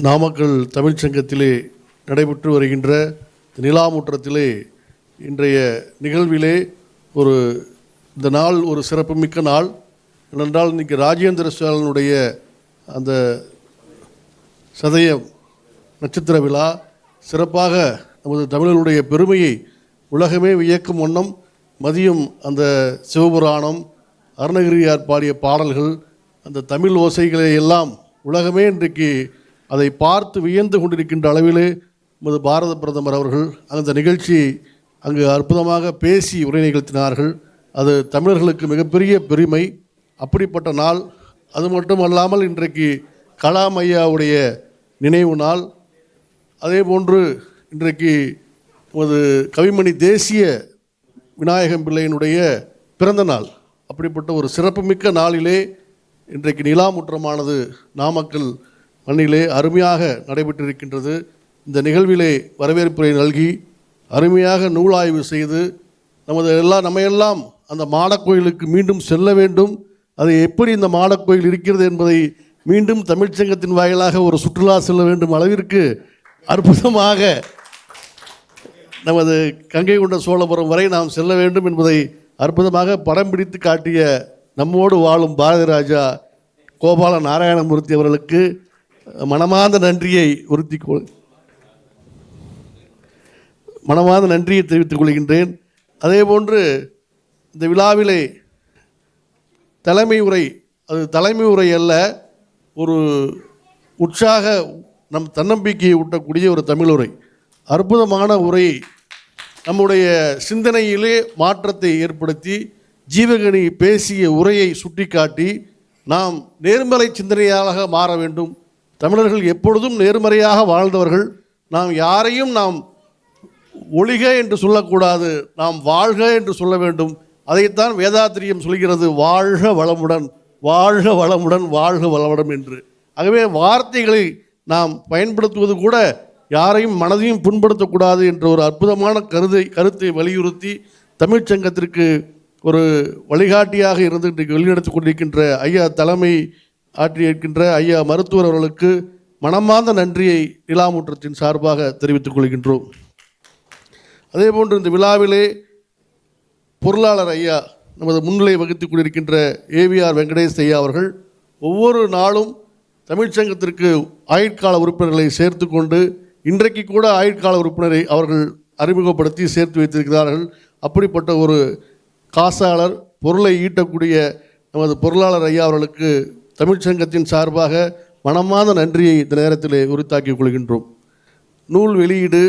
நாமக்கல் தமிழ்ச்சங்கத்திலே நடைபெற்று வருகின்ற நிலாமுற்றத்திலே இன்றைய நிகழ்விலே ஒரு இந்த நாள் ஒரு சிறப்புமிக்க நாள். ஏனென்றால் இன்றைக்கி ராஜேந்திர சோழனுடைய அந்த சதயம் நட்சத்திர விழா சிறப்பாக நமது தமிழர்களுடைய பெருமையை உலகமே வியக்கும் வண்ணம் மதியம் அந்த சிவபுராணம் அருணகிரியார் பாடிய பாடல்கள் அந்த தமிழ் ஓசைகளை எல்லாம் உலகமே இன்றைக்கு அதை பார்த்து வியந்து கொண்டிருக்கின்ற அளவிலே நமது பாரத பிரதமர் அவர்கள் அந்த நிகழ்ச்சி அங்கு அற்புதமாக பேசி உரை நிகழ்த்தினார்கள். அது தமிழர்களுக்கு மிகப்பெரிய பெருமை. அப்படிப்பட்ட நாள் அது மட்டும் அல்லாமல் இன்றைக்கு கலாம் ஐயாவுடைய நினைவு நாள். அதே போன்று இன்றைக்கு நமது கவிமணி தேசிய விநாயகம் பிள்ளையினுடைய பிறந்த நாள். அப்படிப்பட்ட ஒரு சிறப்புமிக்க நாளிலே இன்றைக்கு நிலாமுற்றமானது நாமக்கல் மண்ணிலே அருமையாக நடைபெற்றிருக்கின்றது. இந்த நிகழ்விலே வரவேற்புரை நல்கி அருமையாக நூலாய்வு செய்து நமது எல்லாம் நம்மையெல்லாம் அந்த மாடக்கோயிலுக்கு மீண்டும் செல்ல வேண்டும். அது எப்படி இந்த மாடக்கோயில் இருக்கிறது என்பதை மீண்டும் தமிழ்ச்சங்கத்தின் வாயிலாக ஒரு சுற்றுலா செல்ல வேண்டும் அளவிற்கு அற்புதமாக நமது கங்கை கொண்ட சோழபுரம் வரை நாம் செல்ல வேண்டும் என்பதை அற்புதமாக படம் பிடித்து காட்டிய நம்மோடு வாழும் பாரதி ராஜா கோபால நாராயணமூர்த்தி அவர்களுக்கு மனமார்ந்த நன்றியை உறுத்தி கொள் மனமார்ந்த நன்றியை தெரிவித்துக் கொள்கின்றேன். அதே போன்று இந்த விழாவிலே தலைமை உரை அது தலைமை உரை அல்ல ஒரு உற்சாக நம் தன்னம்பிக்கையை ஊட்டக்கூடிய ஒரு தமிழ் உரை. அற்புதமான உரை நம்முடைய சிந்தனையிலே மாற்றத்தை ஏற்படுத்தி ஜீவகணி பேசிய உரையை சுட்டிக்காட்டி நாம் நேர்மறை சிந்தனையாக மாற வேண்டும். தமிழர்கள் எப்பொழுதும் நேர்மறையாக வாழ்ந்தவர்கள். நாம் யாரையும் நாம் ஒளிக என்று சொல்லக்கூடாது நாம் வாழ்க என்று சொல்ல வேண்டும். அதைத்தான் வேதாத்திரியம் சொல்கிறது வாழ்க வளமுடன் வாழ்க வளமுடன் வாழ்க வளமுடன் என்று. ஆகவே வார்த்தைகளை நாம் பயன்படுத்துவது கூட யாரையும் மனதையும் புண்படுத்தக்கூடாது என்ற ஒரு அற்புதமான கருதை கருத்தை வலியுறுத்தி தமிழ்ச்சங்கத்திற்கு ஒரு வழிகாட்டியாக இருந்து இன்றைக்கு வழிநடத்தி கொண்டிருக்கின்ற ஐயா தலைமை ஆற்றியிருக்கின்ற ஐயா மருத்துவர் அவர்களுக்கு மனமார்ந்த நன்றியை நிலாமுற்றத்தின் சார்பாக தெரிவித்துக் கொள்கின்றோம். அதே போன்று இந்த விழாவிலே பொருளாளர் ஐயா நமது முன்னிலை வகித்துக் கொண்டிருக்கின்ற ஏவிஆர் வெங்கடேஷ் ஐயா அவர்கள் ஒவ்வொரு நாளும் தமிழ்ச்சங்கத்திற்கு ஆயுட்கால உறுப்பினர்களை சேர்த்து கொண்டு இன்றைக்கு கூட ஆயுட்கால உறுப்பினரை அவர்கள் அறிமுகப்படுத்தி சேர்த்து வைத்திருக்கிறார்கள். அப்படிப்பட்ட ஒரு காசாளர் பொருளை ஈட்டக்கூடிய நமது பொருளாளர் ஐயா அவர்களுக்கு தமிழ்ச்சங்கத்தின் சார்பாக மனமார்ந்த நன்றியை இந்த நேரத்தில் உரித்தாக்கிக் கொள்கின்றோம். நூல் வெளியீடு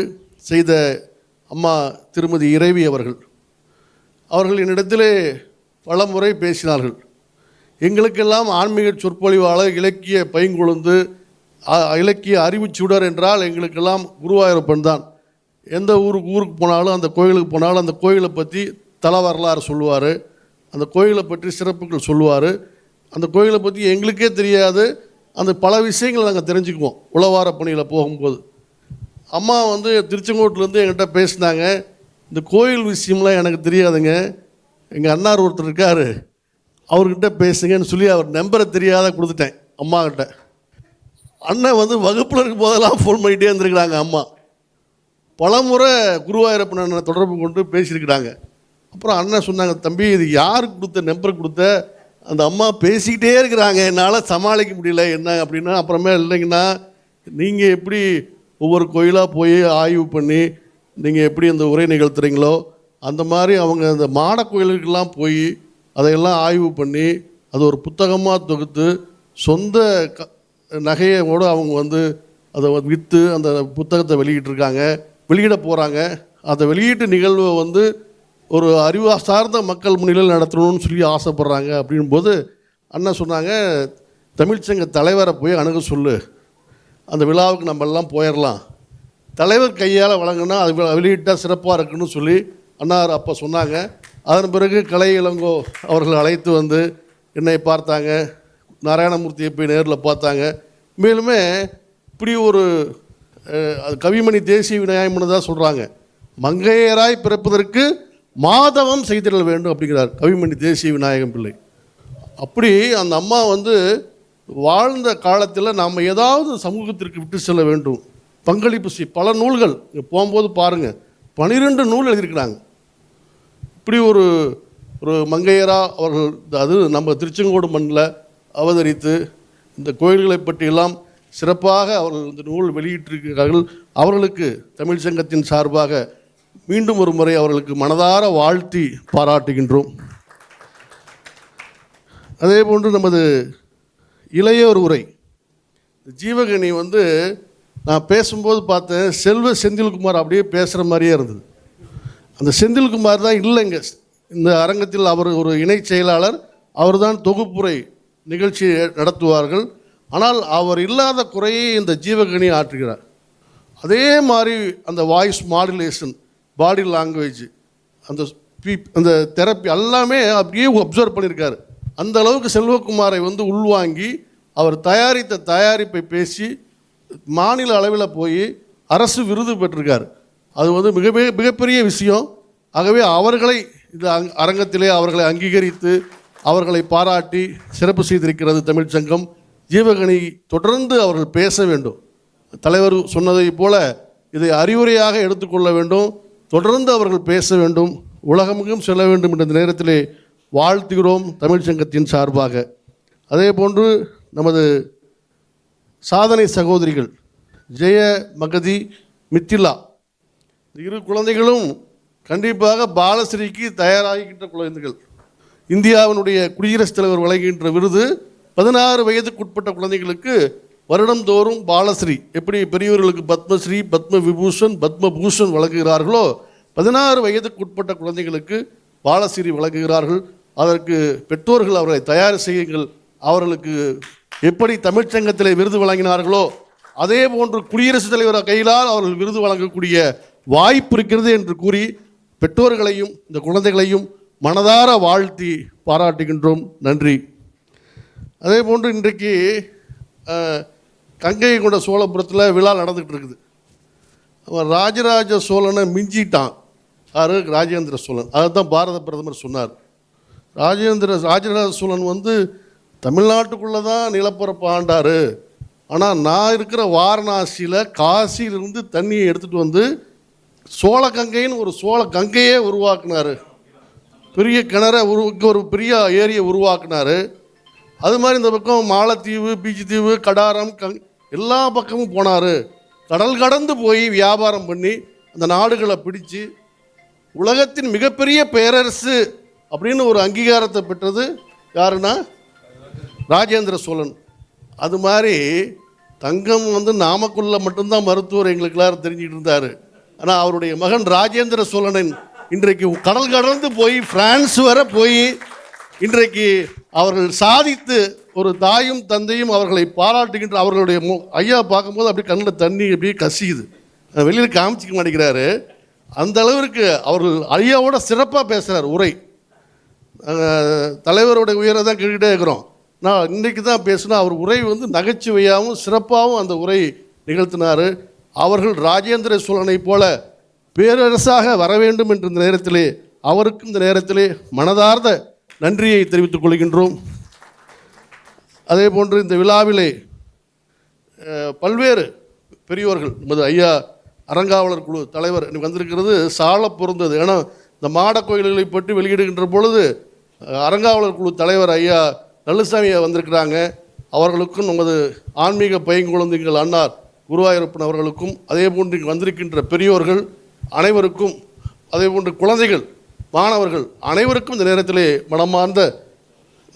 செய்த அம்மா திருமதி இறைவி அவர்கள். அவர்கள் என்னிடத்திலே பல முறை பேசினார்கள். எங்களுக்கெல்லாம் ஆன்மீக சொற்பொழிவாளர் இலக்கிய பைங்குழுந்து இலக்கிய அறிவு சுடர் என்றால் எங்களுக்கெல்லாம் குருவாயூரப்பன் தான். எந்த ஊருக்கு ஊருக்கு போனாலும் அந்த கோயிலுக்கு போனாலும் அந்த கோயிலை பற்றி தல வரலாறு சொல்லுவார். அந்த கோயிலை பற்றி சிறப்புகள் சொல்லுவார். அந்த கோயிலை பற்றி எங்களுக்கே தெரியாது. அந்த பல விஷயங்களை நாங்கள் தெரிஞ்சுக்குவோம். உளவார பணியில் போகும்போது. அம்மா வந்து திருச்செங்கோட்டிலேருந்து என்கிட்ட பேசினாங்க. இந்த கோயில் விஷயம்லாம் எனக்கு தெரியாதுங்க. எங்கள் அண்ணார் ஒருத்தர் இருக்கார். அவர்கிட்ட பேசுங்கன்னு சொல்லி அவர் நம்பரை தெரியாத கொடுத்துட்டேன் அம்மாக்கிட்ட அண்ணன் வந்து வகுப்பில் இருக்கும் போதெல்லாம் ஃபோன் பண்ணிகிட்டே இருந்திருக்கிறாங்க அம்மா. பலமுறை குருவாயூரப்பன் அண்ணனை தொடர்பு கொண்டு பேசியிருக்கிறாங்க. அப்புறம் அண்ணன் சொன்னாங்க தம்பி இது யார் கொடுத்த நம்பர் கொடுத்த? அந்த அம்மா பேசிக்கிட்டே இருக்கிறாங்க. என்னால் சமாளிக்க முடியல. என்ன அப்படின்னா அப்புறமே இல்லைங்கன்னா நீங்கள் எப்படி ஒவ்வொரு கோயிலாக போய் ஆய்வு பண்ணி நீங்கள் எப்படி அந்த உரை நிகழ்த்துறீங்களோ அந்த மாதிரி அவங்க அந்த மாட கோயிலுக்கெல்லாம் போய் அதையெல்லாம் ஆய்வு பண்ணி அது ஒரு புத்தகமாக தொகுத்து சொந்த க நகையோடு அவங்க வந்து அதை விற்று அந்த புத்தகத்தை வெளியிட்டிருக்காங்க. வெளியிட போகிறாங்க அந்த வெளியீட்டு நிகழ்வை வந்து ஒரு அறிவு சார்ந்த மக்கள் முன்னிலையில் நடத்தணும்னு சொல்லி ஆசைப்பட்றாங்க அப்படின்போது அண்ணன் சொன்னாங்க தமிழ்ச்சங்க தலைவரை போய் அணுக சொல்லு. அந்த விழாவுக்கு நம்ம எல்லாம் போயிடலாம் தலைவர் கையால் வழங்கினா அது வெளியிட்டால் சிறப்பாக இருக்குன்னு சொல்லி அண்ணார் அப்போ சொன்னாங்க. அதன் பிறகு கலை இளங்கோ அவர்கள் அழைத்து வந்து என்னை பார்த்தாங்க. நாராயணமூர்த்தியை போய் நேரில் பார்த்தாங்க. மேலுமே இப்படி ஒரு அது கவிமணி தேசிய விநாயகம்னு தான் சொல்கிறாங்க மங்கையராய் பிறப்பதற்கு மாதவம் செய்திடல் வேண்டும் அப்படிங்கிறார் கவிமணி தேசிய விநாயகம் பிள்ளை. அப்படி அந்த அம்மா வந்து வாழ்ந்த காலத்தில் நாம் ஏதாவது சமூகத்திற்கு விட்டு செல்ல வேண்டும். பங்களிப்பு செய் பல நூல்கள் இங்கே போகும்போது பாருங்கள் பனிரெண்டு நூல் எழுதியிருக்கிறாங்க. இப்படி ஒரு ஒரு மங்கையரா அவர்கள் அது நம்ம திருச்செங்கோடு மண்ணில் அவதரித்து இந்த கோயில்களை பற்றியெல்லாம் சிறப்பாக அவர்கள் இந்த நூல் வெளியிட்டிருக்கிறார்கள். அவர்களுக்கு தமிழ் சங்கத்தின் சார்பாக மீண்டும் ஒரு முறை அவர்களுக்கு மனதார வாழ்த்தி பாராட்டுகின்றோம். அதே போன்று நமது இளையோர் உரை. ஜீவகணி வந்து நான் பேசும்போது பார்த்தேன் செல்வ செந்தில்குமார் அப்படியே பேசுகிற மாதிரியே இருந்தது. அந்த செந்தில்குமார் தான் இல்லைங்க. இந்த அரங்கத்தில் அவர் ஒரு இணைச் செயலாளர் அவர்தான் தொகுப்புரை நிகழ்ச்சி நடத்துவார்கள். ஆனால் அவர் இல்லாத குறையை இந்த ஜீவகணி ஆற்றுகிறார். அதே மாதிரி அந்த வாய்ஸ் மாடுலேஷன் பாடி லாங்குவேஜ் அந்த ஸ்பீ- அந்த தெரப்பி எல்லாமே அப்படியே அப்சர்வ் பண்ணியிருக்காரு அந்த அளவுக்கு செல்வகுமாரை வந்து உள்வாங்கி அவர் தயாரித்த தயாரிப்பை பேசி மாநில அளவில் போய் அரசு விருது பெற்றிருக்கார். அது வந்து மிக மிகப்பெரிய விஷயம். ஆகவே அவர்களை இந்த அங்- அரங்கத்திலே அவர்களை அங்கீகரித்து அவர்களை பாராட்டி சிறப்பு செய்திருக்கிறது தமிழ்ச் சங்கம். ஜீவகணி தொடர்ந்து அவர்கள் பேச வேண்டும். தலைவர் சொன்னதைப் போல இதை அறிவுரையாக எடுத்துக்கொள்ள வேண்டும். தொடர்ந்து அவர்கள் பேச வேண்டும் உலகமெங்கும் செல்ல வேண்டும் என்ற நேரத்திலே வாழ்த்துகிறோம் தமிழ் சங்கத்தின் சார்பாக. அதே போன்று நமது சாதனை சகோதரிகள் ஜெய மகதி மித்திலா. இரு குழந்தைகளும் கண்டிப்பாக பாலஸ்ரீக்கு தயாராகிக்கின்ற குழந்தைகள். இந்தியாவினுடைய குடியரசுத் தலைவர் வழங்குகின்ற விருது பதினாறு வயதுக்குட்பட்ட குழந்தைகளுக்கு வருடந்தோறும் பாலஸ்ரீ எப்படி பெரியவர்களுக்கு பத்மஸ்ரீ பத்ம விபூஷன் பத்ம பூஷன் வழங்குகிறார்களோ பதினாறு வயதுக்குட்பட்ட குழந்தைகளுக்கு பாலஸ்ரீ வழங்குகிறார்கள். அதற்கு பெற்றோர்கள் அவர்களை தயார் செய்யுங்கள். அவர்களுக்கு எப்படி தமிழ்ச்சங்கத்தில் விருது வழங்கினார்களோ அதே போன்று குடியரசுத் தலைவர் கையிலால் அவர்கள் விருது வழங்கக்கூடிய வாய்ப்பு இருக்கிறது என்று கூறி பெற்றோர்களையும் இந்த குழந்தைகளையும் மனதார வாழ்த்தி பாராட்டுகின்றோம். நன்றி. அதே போன்று இன்றைக்கு கங்கை கொண்ட சோழபுரத்தில் விழா நடந்துகிட்டு இருக்குது அவன் ராஜராஜ சோழனை மிஞ்சிட்டான். யார்? ராஜேந்திர சோழன். அதுதான் பாரத பிரதமர் சொன்னார். ராஜேந்திர ராஜராஜ சோழன் வந்து தமிழ்நாட்டுக்குள்ளே தான் நிலப்பரப்பு ஆண்டார். ஆனால் நான் இருக்கிற வாரணாசியில் காசியிலிருந்து தண்ணியை எடுத்துகிட்டு வந்து சோழ கங்கைன்னு ஒரு சோழ கங்கையே உருவாக்குனார். பெரிய கிணற உரு ஒரு பெரிய ஏரியை உருவாக்குனார். அது மாதிரி இந்த பக்கம் மாலத்தீவு பீச் தீவு கடாரம் கங் எல்லா பக்கமும் போனார். கடல் கடந்து போய் வியாபாரம் பண்ணி அந்த நாடுகளை பிடிச்சு உலகத்தின் மிகப்பெரிய பேரரசு அப்படின்னு ஒரு அங்கீகாரத்தை பெற்றது யாருன்னா? ராஜேந்திர சோழன். அது மாதிரி தங்கம் வந்து நாமக்குள்ள மட்டும்தான் மருத்துவர் எங்களுக்கு எல்லாரும் தெரிஞ்சுக்கிட்டு இருந்தார். ஆனால் அவருடைய மகன் ராஜேந்திர சோழனின் இன்றைக்கு கடல் கடந்து போய் பிரான்ஸ் வர போய் இன்றைக்கு அவர்கள் சாதித்து ஒரு தாயும் தந்தையும் அவர்களை பாராட்டுகின்ற அவர்களுடைய மு- ஐயா பார்க்கும்போது அப்படியே கண்ணில் தண்ணி அப்படியே கசியுது. வெளியில் காமிச்சிக்க மாட்டேங்கிறாரு. அந்த அளவிற்கு அவர்கள் ஐயாவோட சிறப்பாக பேசுகிறார் உரை. தலைவரோட உயரை தான் கேட்டுக்கிட்டே இருக்கிறோம். நான் இன்றைக்கு தான் பேசினா அவர் உரை வந்து நகைச்சுவையாகவும் சிறப்பாகவும் அந்த உரை நிகழ்த்தினார். அவர்கள் ராஜேந்திர சோழனைப் போல பேரரசாக வர வேண்டும் என்ற இந்த நேரத்திலே அவருக்கும் இந்த நேரத்திலே மனதார்ந்த நன்றியை தெரிவித்துக் கொள்கின்றோம். அதே போன்று இந்த விழாவிலே பல்வேறு பெரியோர்கள் நமது ஐயா அறங்காவலர் குழு தலைவர் இன்னைக்கு வந்திருக்கிறது சால பொருந்தது. ஏன்னா இந்த மாட கோயில்களை பற்றி வெளியிடுகின்ற பொழுது அரங்காவலர் அறங்காவலர் குழு தலைவர் ஐயா நல்லுசாமி வந்திருக்கிறாங்க. அவர்களுக்கும் நமது ஆன்மீக பையங்குழந்தைகள் அன்னார் குருவாயூரப்பன் அவர்களுக்கும் அதே போன்று இங்கு வந்திருக்கின்ற பெரியோர்கள் அனைவருக்கும் அதே போன்று குழந்தைகள் மாணவர்கள் அனைவருக்கும் இந்த நேரத்திலே மனமார்ந்த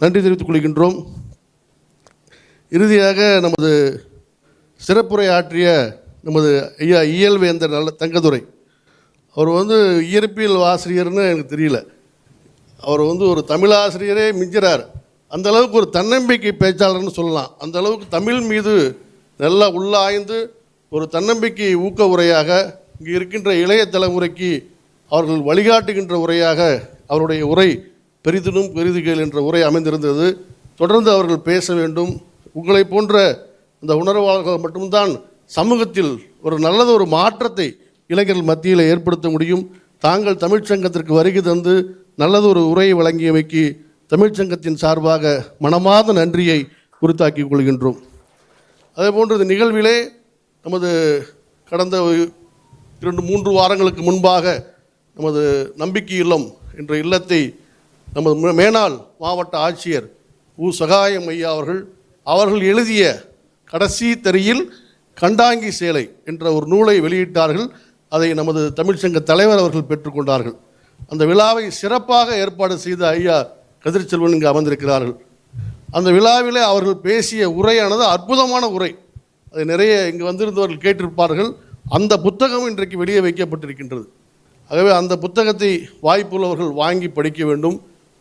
நன்றி தெரிவித்துக் கொள்கின்றோம். இறுதியாக நமது சிறப்புரை ஆற்றிய நமது ஐயா இயல்வேந்தர் நல்ல தங்கதுரை. அவர் வந்து இயற்பியல் ஆசிரியர்னு எனக்கு தெரியல. அவர் வந்து ஒரு தமிழாசிரியரே மிஞ்சுறார். அந்த அளவுக்கு ஒரு தன்னம்பிக்கை பேச்சாளர்னு சொல்லலாம். அந்த அளவுக்கு தமிழ் மீது நல்லா உள்ளாய்ந்து ஒரு தன்னம்பிக்கை ஊக்க உரையாக இங்கே இருக்கின்ற இளைய தலைமுறைக்கு அவர்கள் வழிகாட்டுகின்ற உரையாக அவருடைய உரை பெரிதினும் பெரிதுகள் என்ற உரை அமைந்திருந்தது. தொடர்ந்து அவர்கள் பேச வேண்டும். உங்களை போன்ற இந்த உணர்வாளர்கள் மட்டும்தான் சமூகத்தில் ஒரு நல்லது ஒரு மாற்றத்தை இளைஞர்கள் மத்தியில் ஏற்படுத்த முடியும். தாங்கள் தமிழ்ச்சங்கத்திற்கு வருகை தந்து நல்லது ஒரு உரையை வழங்கியமைக்கு தமிழ்ச்சங்கத்தின் சார்பாக மனமார்ந்த நன்றியை குறித்தாக்கிக் கொள்கின்றோம். அதேபோன்று இந்த நிகழ்விலே நமது கடந்த ஒரு இரண்டு மூன்று வாரங்களுக்கு முன்பாக நமது நம்பிக்கை இல்லம் என்ற இல்லத்தை நமது மேனாள் மாவட்ட ஆட்சியர் உ. சகாயம் ஐயா அவர்கள் அவர்கள் எழுதிய கடைசி தெரியில் கண்டாங்கி சேலை என்ற ஒரு நூலை வெளியிட்டார்கள். அதை நமது தமிழ்ச்சங்க தலைவர் அவர்கள் பெற்றுக்கொண்டார்கள். அந்த விழாவை சிறப்பாக ஏற்பாடு செய்த ஐயா கதிர்ச்செல்வன் இங்கு அமர்ந்திருக்கிறார்கள். அந்த விழாவிலே அவர்கள் பேசிய உரையானது அற்புதமான உரை. அதை நிறைய இங்கு வந்திருந்தவர்கள் கேட்டிருப்பார்கள். அந்த புத்தகம் இன்றைக்கு வெளியே வைக்கப்பட்டிருக்கின்றது. ஆகவே அந்த புத்தகத்தை வாய்ப்புள்ளவர்கள் வாங்கி படிக்க வேண்டும்.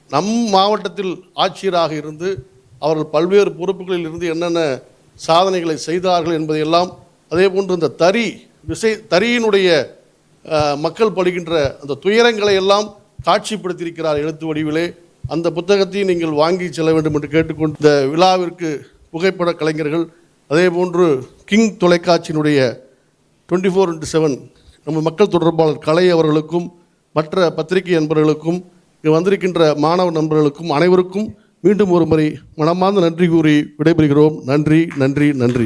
நம் மாவட்டத்தில் ஆட்சியராக இருந்து அவர்கள் பல்வேறு பொறுப்புகளில் இருந்து என்னென்ன சாதனைகளை செய்தார்கள் என்பதையெல்லாம் அதே போன்று இந்த தறி விசை தறியினுடைய மக்கள் படுகின்ற அந்த துயரங்களை எல்லாம் காட்சிப்படுத்தியிருக்கிறார் எழுத்து வடிவிலே. அந்த புத்தகத்தை நீங்கள் வாங்கி செல்ல வேண்டும் என்று கேட்டுக்கொண்டு இந்த விழாவிற்கு புகைப்பட கலைஞர்கள் அதே போன்று கிங் தொலைக்காட்சியினுடைய டுவெண்ட்டி ஃபோர் இன்ட்டு செவன் நம்ம மக்கள் தொடர்பாளர் கலை அவர்களுக்கும் மற்ற பத்திரிகை நண்பர்களுக்கும் இங்கு வந்திருக்கின்ற மாணவ நண்பர்களுக்கும் அனைவருக்கும் மீண்டும் ஒரு முறை மனமார்ந்த நன்றி கூறி விடைபெறுகிறோம். நன்றி நன்றி நன்றி.